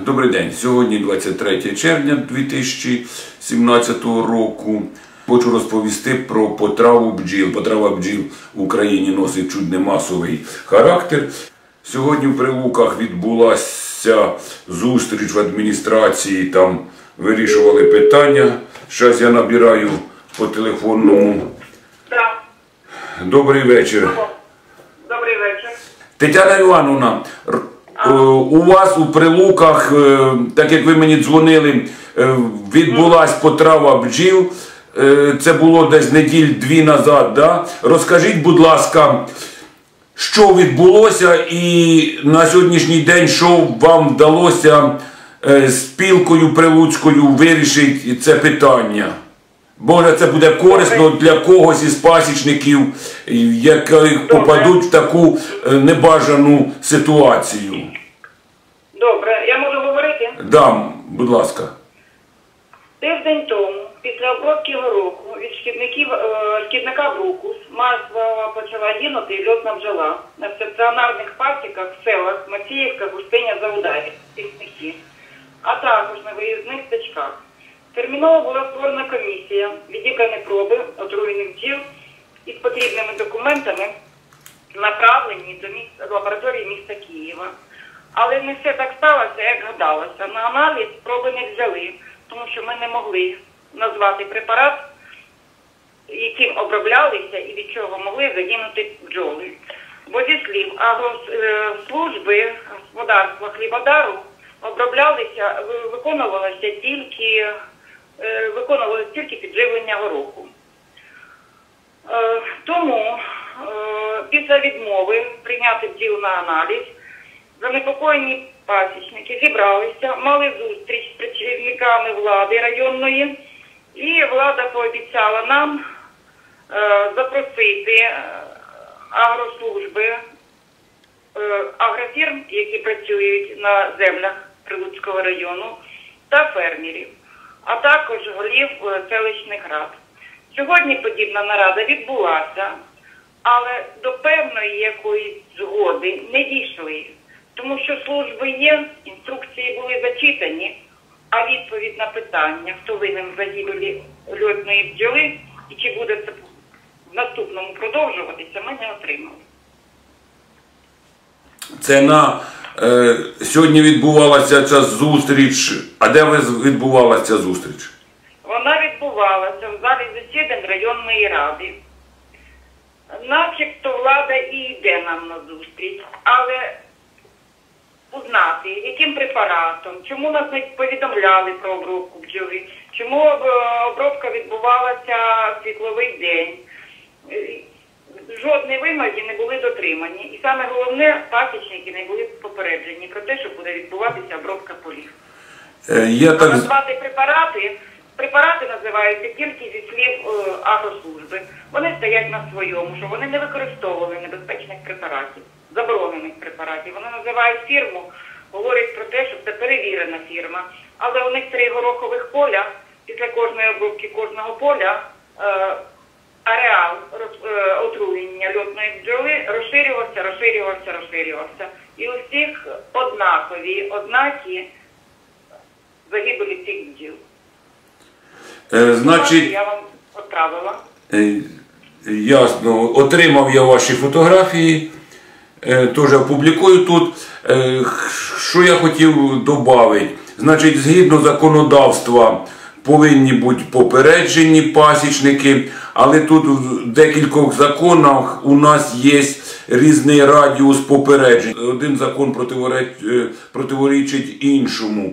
Добрий день. Сьогодні 23 червня 2017 року. Хочу розповісти про потраву бджіл. Потрава бджіл в Україні носить не масовий характер. Сьогодні в Прилуках відбулася зустріч в адміністрації, там вирішували питання. Зараз я набираю по телефонному. Так, Добрий вечір. добрий вечір. Тетяна Івановна, у вас у Прилуках, е, так як ви мені дзвонили, е, відбулась потрава бджіл. Е, Це було десь неділь-дві назад. Да? Розкажіть, будь ласка, що відбулося і на сьогоднішній день, що вам вдалося е, спілкою прилуцькою вирішити це питання? Може, це буде корисно для когось із пасічників, які попадуть в таку е, небажану ситуацію. Добре, я можу говорити? Дам, будь ласка. Тиждень тому, після обробки гороху від шкідників е, шкідника брукус, масово почала гинути льотна бджола на стаціонарних пасіках в селах Матіївка, Густиня, Заударі, Пісники, а також на виїзних стачках. Терміново була створена комісія, відібрані проби отруєних бджіл із потрібними документами, направлені до міст, лабораторії міста Києва. Але не все так сталося, як гадалося. На аналіз проби не взяли, тому що ми не могли назвати препарат, яким оброблялися і від чого могли загинути бджоли. Бо зі слів агрослужби господарства хлібодару оброблялися, ви- виконувалося тільки, е, виконувалося тільки підживлення гороху. Е, Тому е, після відмови прийняти бджіл на аналіз, занепокоєні пасічники зібралися, мали зустріч з працівниками влади районної, і влада пообіцяла нам запросити агрослужби агрофірм, які працюють на землях Прилуцького району, та фермерів, а також голів е, селищних рад. Сьогодні подібна нарада відбулася, але до певної якоїсь згоди не дійшли, тому що служби є, інструкції були зачитані, а відповідь на питання, хто винен загибелі льотної бджоли і чи буде це в наступному продовжуватися, ми не отримали. Це на сьогодні відбувалася ця зустріч. А де відбувалася ця зустріч? Вона відбувалася в залі засідань районної ради. Начебто влада і йде нам на зустріч, але узнати, яким препаратом, чому нас не повідомляли про обробку бджоли, чому е, обробка відбувалася світловий день. Жодні вимоги не були дотримані. І саме головне, пасічники не були попереджені про те, що буде відбуватися обробка полів. Е, я так Назвати препарати. Препарати називаються тільки зі слів е, агрослужби. Вони стоять на своєму, що вони не використовували небезпечних препаратів, заборонених препаратів. Вони називають фірму, говорять про те, що це перевірена фірма. Але у них три горохових поля. Після кожної обробки кожного поля е, ареал е, отруєння льотної бджоли розширювався, розширювався, розширювався. І у всіх однакові ознаки загибелі цих бджіл. е, значить. Я вам відправила. Е, Ясно, отримав я ваші фотографії, е, теж опублікую тут. Е, Що я хотів додати? Значить, згідно законодавства повинні бути попереджені пасічники, але тут в декількох законах у нас є різний радіус попереджень. Один закон противоречить, е, противорічить іншому.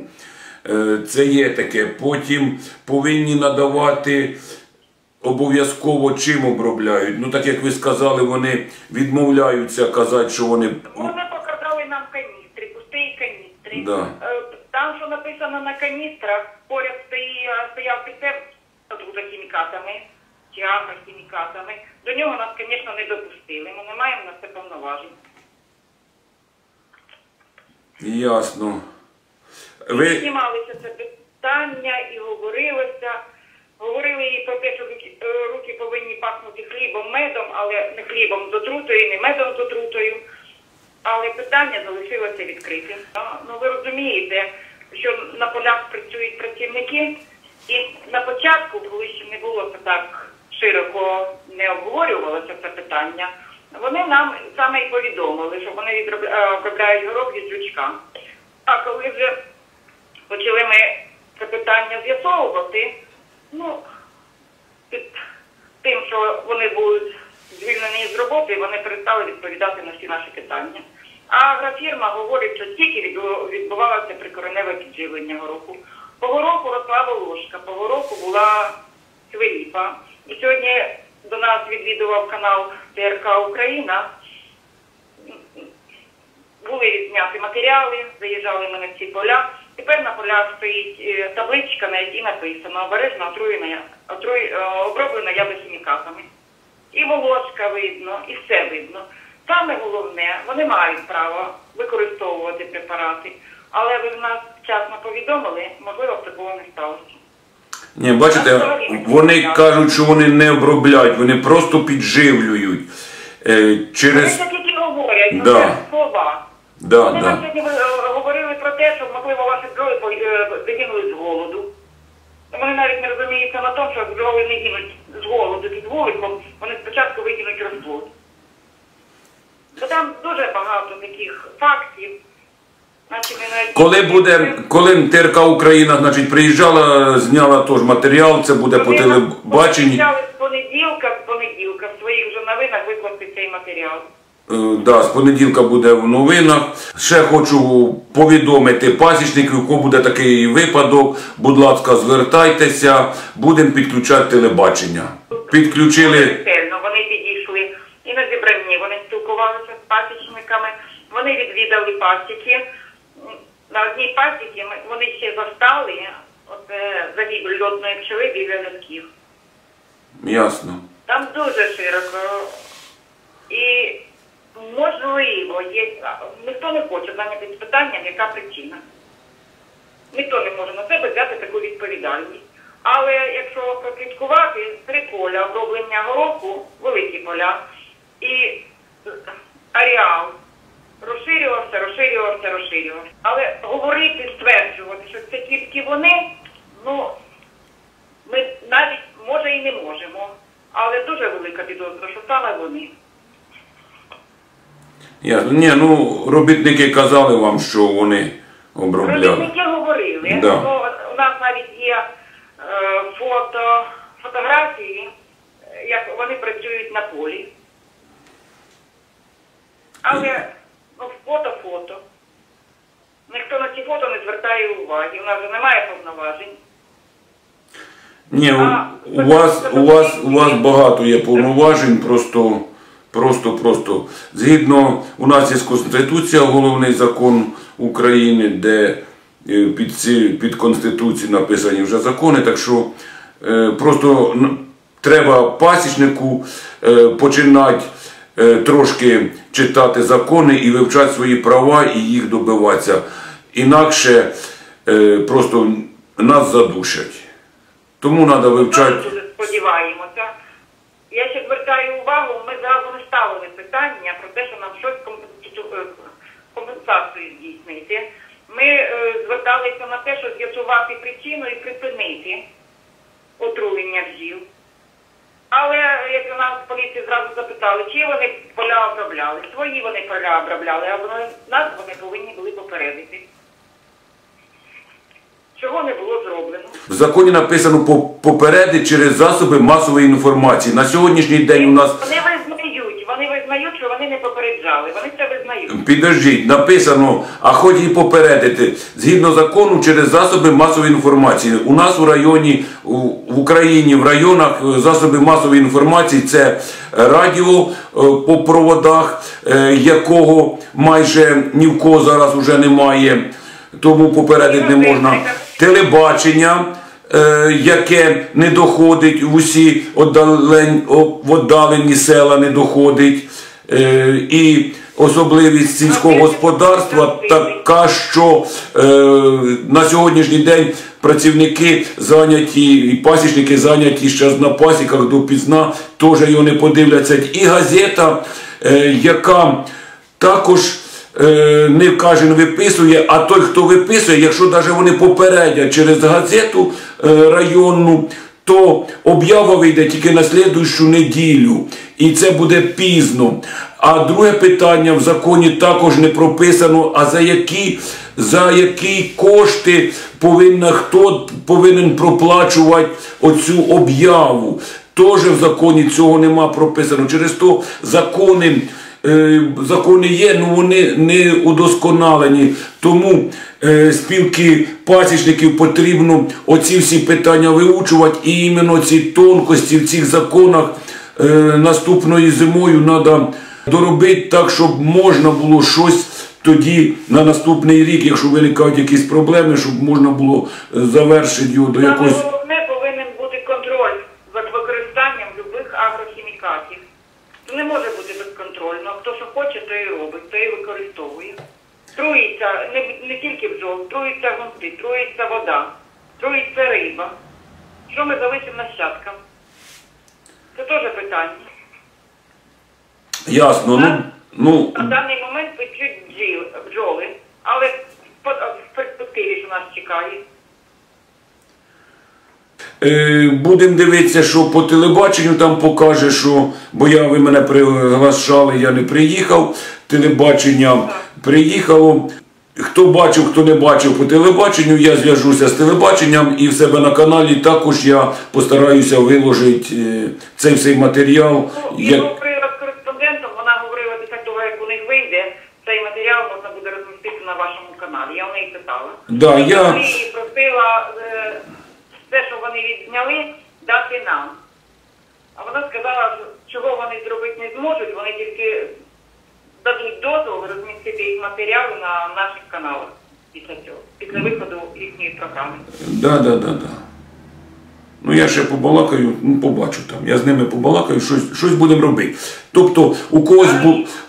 Е, Це є таке. Потім повинні надавати обов'язково чим обробляють. Ну так як ви сказали, вони відмовляються казати, що вони. Вони показали нам каністри, пусті каністри. Да. Е, Там, що написано на каністрах, поряд стояв пісер з хімікатами чи агрохімікатами. До нього нас, звісно, не допустили. Ми не маємо на це повноважень. Ясно. Ви Знімалися це питання і говорилося. Говорили і про те, що руки, е, руки повинні пахнути хлібом, медом, але не хлібом з отрутою, не медом з отрутою. але питання залишилося відкритим. Ну ви розумієте, що на полях працюють працівники, і на початку, коли ще не було це так широко не обговорювалося це питання, вони нам саме і повідомили, що вони відроб- е, горох від жучка. А коли вже почали ми це питання з'ясовувати, ну під тим, що вони будуть звільнені з роботи, вони перестали відповідати на всі наші питання. А агрофірма говорить, що тільки відбу- відбувалося прикореневе підживлення гороху. По гороху росла волошка, по гороху була свиріпа. Сьогодні до нас відвідував канал ТРК Україна. Були відзняті матеріали, заїжджали ми на ці поля. Тепер на полях стоїть е, табличка, на якій написано обережно отруєна, отруй, е, оброблена ядохімікатами. І волошка видно, і все видно. Саме головне, вони мають право використовувати препарати, але ви в нас вчасно повідомили, можливо, б такого не сталося. Ні, бачите, вони кажуть, що вони не обробляють, вони просто підживлюють. Е, Вони через. це тільки говорять, ну Да. це слова. Да, Вони нам да. сьогодні е, говорили про те, що, можливо, ваші бджоли по- е, загинули з голоду. Вони навіть не розуміються на тому, що бджоли не гинуть з голоду під вуликом, вони спочатку викинуть розплод. Бо там дуже багато таких фактів. Коли буде, коли ТРК Україна, значить, приїжджала, зняла теж матеріал, це буде по телебаченні. з понеділка, з понеділка в своїх вже новинах викласти цей матеріал. Е, Да, з понеділка буде в новинах. Ще хочу повідомити пасічників, кого буде такий випадок. Будь ласка, звертайтеся, будемо підключати телебачення. Підключили. Вони підійшли і на зібранні. Вони спілкувалися з пасічниками, вони відвідали пасіки. На одній пасіці вони ще застали оце загибель льотної пчели біля льотків. Ясно. Там дуже широко. І можливо, є ніхто не хоче зайнятися питанням, яка причина. Ніхто не може на себе взяти таку відповідальність. Але якщо прослідкувати три поля оброблення гороху, великі поля, і е, ареал розширювався, розширювався, розширювався. Але говорити, стверджувати, що це тільки вони, ну ми навіть може і не можемо. Але дуже велика підозра, що саме вони. Ясно. Ні, ну робітники казали вам, що вони обробляли. Робітники говорили, Да. ну, у нас навіть є е, фото, фотографії, як вони працюють на полі. Але ну, фото фото. Ніхто на ці фото не звертає уваги. У нас же немає повноважень. Ні, у, А, у вас у вас у вас багато є повноважень, просто, просто, просто. Згідно, у нас є Конституція, головний закон України, де е, під ці під Конституцією написані вже закони, так що е, просто треба пасічнику е, починати трошки читати закони і вивчати свої права і їх добиватися. Інакше е, просто нас задушать. Тому треба вивчати. Ми дуже сподіваємося. Я ще звертаю увагу, ми зразу ставили питання про те, що нам щось е, компенсацію здійснити. Ми е, зверталися на те, що з'ясувати причину і припинити отруєння бджіл. Але як нас в поліції зразу запитали, чи вони поля обробляли, свої вони поля обробляли, а вони, нас вони повинні були попередити. Чого не було зроблено? В законі написано по- попередити через засоби масової інформації. На сьогоднішній день у нас Вони визнають, вони визнають, що вони не попереджали. Вони це визнають. підождіть, написано, а хоч і попередити згідно закону через засоби масової інформації. У нас у районі в Україні, в районах е, засоби масової інформації це радіо е, по проводах, е, якого майже ні в кого зараз уже немає, тому попередити не можна. Телебачення. Яке не доходить в усі віддалені села не доходить, і особливість сільського господарства така, що е, на сьогоднішній день працівники зайняті, і пасічники зайняті ще на пасіках допізна, теж його не подивляться. І газета, е, яка також е, не кожен виписує, а той, хто виписує, якщо навіть вони попередять через газету е, районну, то об'ява вийде тільки на слідуючу неділю. І це буде пізно. А друге питання в законі також не прописано, а за які, за які кошти повинна, хто повинен проплачувати оцю об'яву. Теж в законі цього нема прописано. Через то закони, закони є, але вони не удосконалені. Тому е, спілки пасічників потрібно оці всі питання виучувати і іменно ці тонкості в цих законах е, наступною зимою треба доробити так, щоб можна було щось тоді на наступний рік, якщо виникають якісь проблеми, щоб можна було е, завершити його до якогось. головне повинен бути контроль за використанням любих агрохімікатів. Це не може бути безконтрольно. Хто що хоче, то і робить, то і використовує. Труїться не, не тільки бджол, труїться гунти, труїться вода, труїться риба. Що ми залишимо нащадкам? Це теж питання. Ясно. Ну, ну, На даний момент печуть бджоли, але в перспективі, що нас чекає, Будемо дивитися, що по телебаченню там покаже, що бо я ви мене приглашали, я не приїхав. Телебачення приїхало. Хто бачив, хто не бачив по телебаченню, я зв'яжуся з телебаченням і в себе на каналі також я постараюся виложити е, цей всей матеріал. Ну, Як... його привод з кореспондентом, вона говорила після того, як у них вийде, цей матеріал можна буде розмістити на вашому каналі. Я в неї питала. Да, Тобто я- Я просила е, все, що вони відзняли, дати нам. А вона сказала, чого вони зробити не зможуть, вони тільки дадуть дозвіл розмістити їх матеріали на наших каналах після цього, після виходу їхньої програми. Да, да, да. Ну я ще побалакаю, ну побачу там. Я з ними побалакаю, щось, щось будемо робити. Тобто, у когось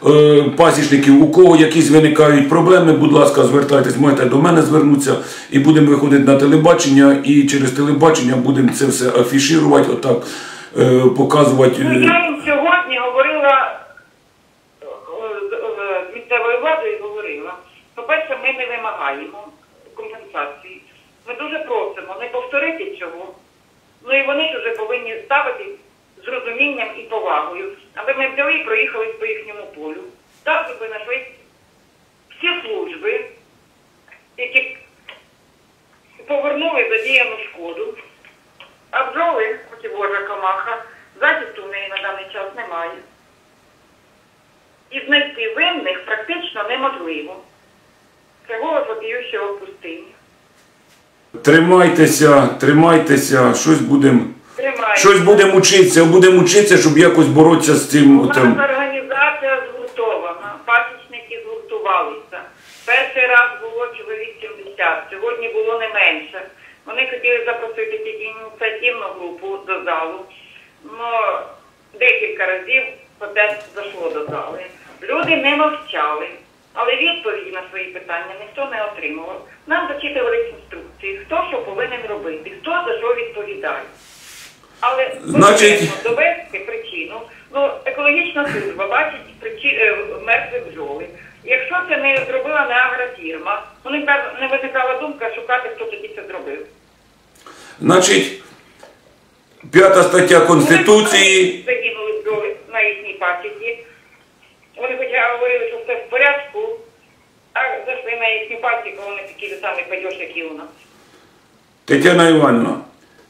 е, пасічників, у кого якісь виникають проблеми, будь ласка, звертайтесь, можете до мене звернутися і будемо виходити на телебачення, і через телебачення будемо це все афішувати, отак е, показувати. Ну, е, я їм сьогодні говорила е, з місцевою владою говорила. По-перше, ми не вимагаємо компенсації. Ми дуже просимо не повторити цього. Ну і вони вже повинні ставити з розумінням і повагою. Аби ми взяли і проїхали по їхньому полю. Так, щоб знайшли всі служби, які повернули задіяну шкоду. А бджоли, хоч і божа комаха, захисту в неї на даний час немає. І знайти винних практично неможливо. Це голос вопіющого пустині. Тримайтеся, тримайтеся, щось будемо. Щось будемо вчитися, будемо вчитися, щоб якось боротися з цим. У нас Там. організація згуртована, пасічники згуртувалися. Перший раз було чоловік 70, сьогодні було не менше. Вони хотіли запросити тільки ініціативну групу до залу. Ну, декілька разів протест зайшло до зали. Люди не мовчали, але відповіді на свої питання ніхто не отримував. Нам зачитували інструкції, хто що повинен робити, хто за що відповідає. Але Значить- довести причину. Ну, екологічна служба бачить причі... е, мертві бджоли. Якщо це не зробила не агрофірма, ну не, не виникала думка шукати, хто тоді це зробив. Значить, п'ята стаття Конституції. Загинули бджоли на їхній пасіці. Вони хоча говорили, що все в порядку, а зайшли на їхню пасіку, вони такі самі падьош, як і у нас. Тетяна Іванівна,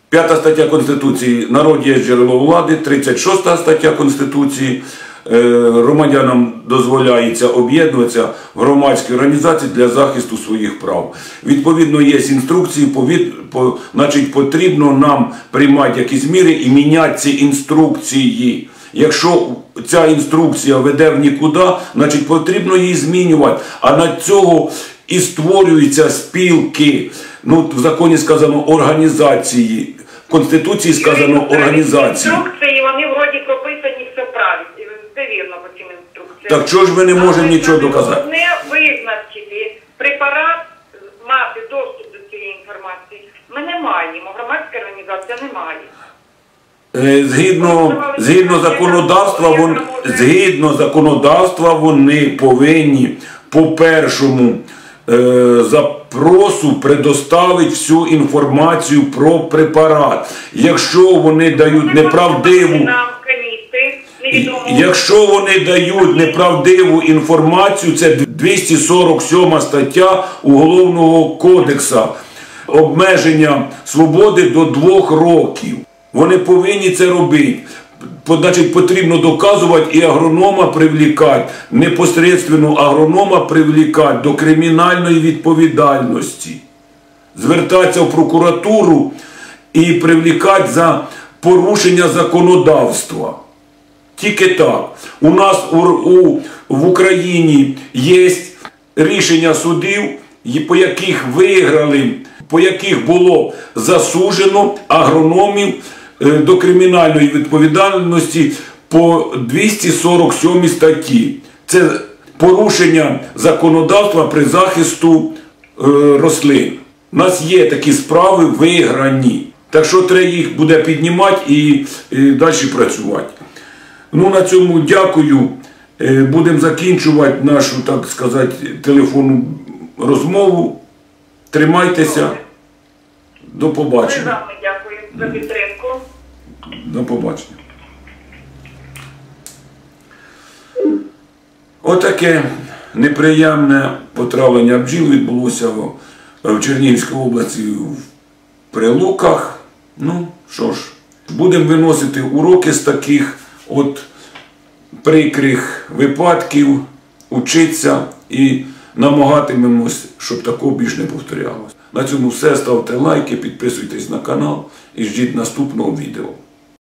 п'ята стаття Конституції народ є джерело влади, 36 стаття Конституції. е, Громадянам дозволяється об'єднуватися в громадські організації для захисту своїх прав. Відповідно, є інструкції, повід, по, значить, потрібно нам приймати якісь міри і міняти ці інструкції. Якщо ця інструкція веде в нікуди, значить потрібно її змінювати. А на цього і створюються спілки. Ну, в законі сказано організації. В Конституції сказано організації. Інструкції, вони вроді прописані все правильно. Це вірно по цим інструкціям. Так чого ж ми не можемо нічого доказати? Головне визначити препарат, мати доступ до цієї інформації. Ми не маємо, громадська організація не має. Е, Згідно, згідно законодавства, вон, згідно законодавства, вони повинні по першому е, запросу предоставить всю інформацію про препарат. Якщо вони дають неправдиву. Якщо вони дають неправдиву інформацію, це 247 стаття Уголовного кодексу обмеження свободи до двох років. Вони повинні це робити. Значить, потрібно доказувати і агронома привлікати, непосередньо агронома привлікати до кримінальної відповідальності звертатися в прокуратуру і привлікати за порушення законодавства. Тільки так. У нас у, у, в Україні є рішення судів, по яких виграли, по яких було засуджено агрономів до кримінальної відповідальності по 247 статті. Це порушення законодавства при захисту е, рослин. У нас є такі справи виграні. Так що треба їх буде піднімати і, далі працювати. Ну, на цьому дякую. Е, Будемо закінчувати нашу, так сказати, телефонну розмову. Тримайтеся. До побачення. За підтримку. До побачення. Отаке неприємне потравлення бджіл відбулося в, в Чернігівській області в Прилуках. Ну, що ж, будемо виносити уроки з таких от прикрих випадків, учитися і намагатимемось, щоб такого більш не повторялося. На цьому все. Ставте лайки, підписуйтесь на канал і ждіть наступного відео.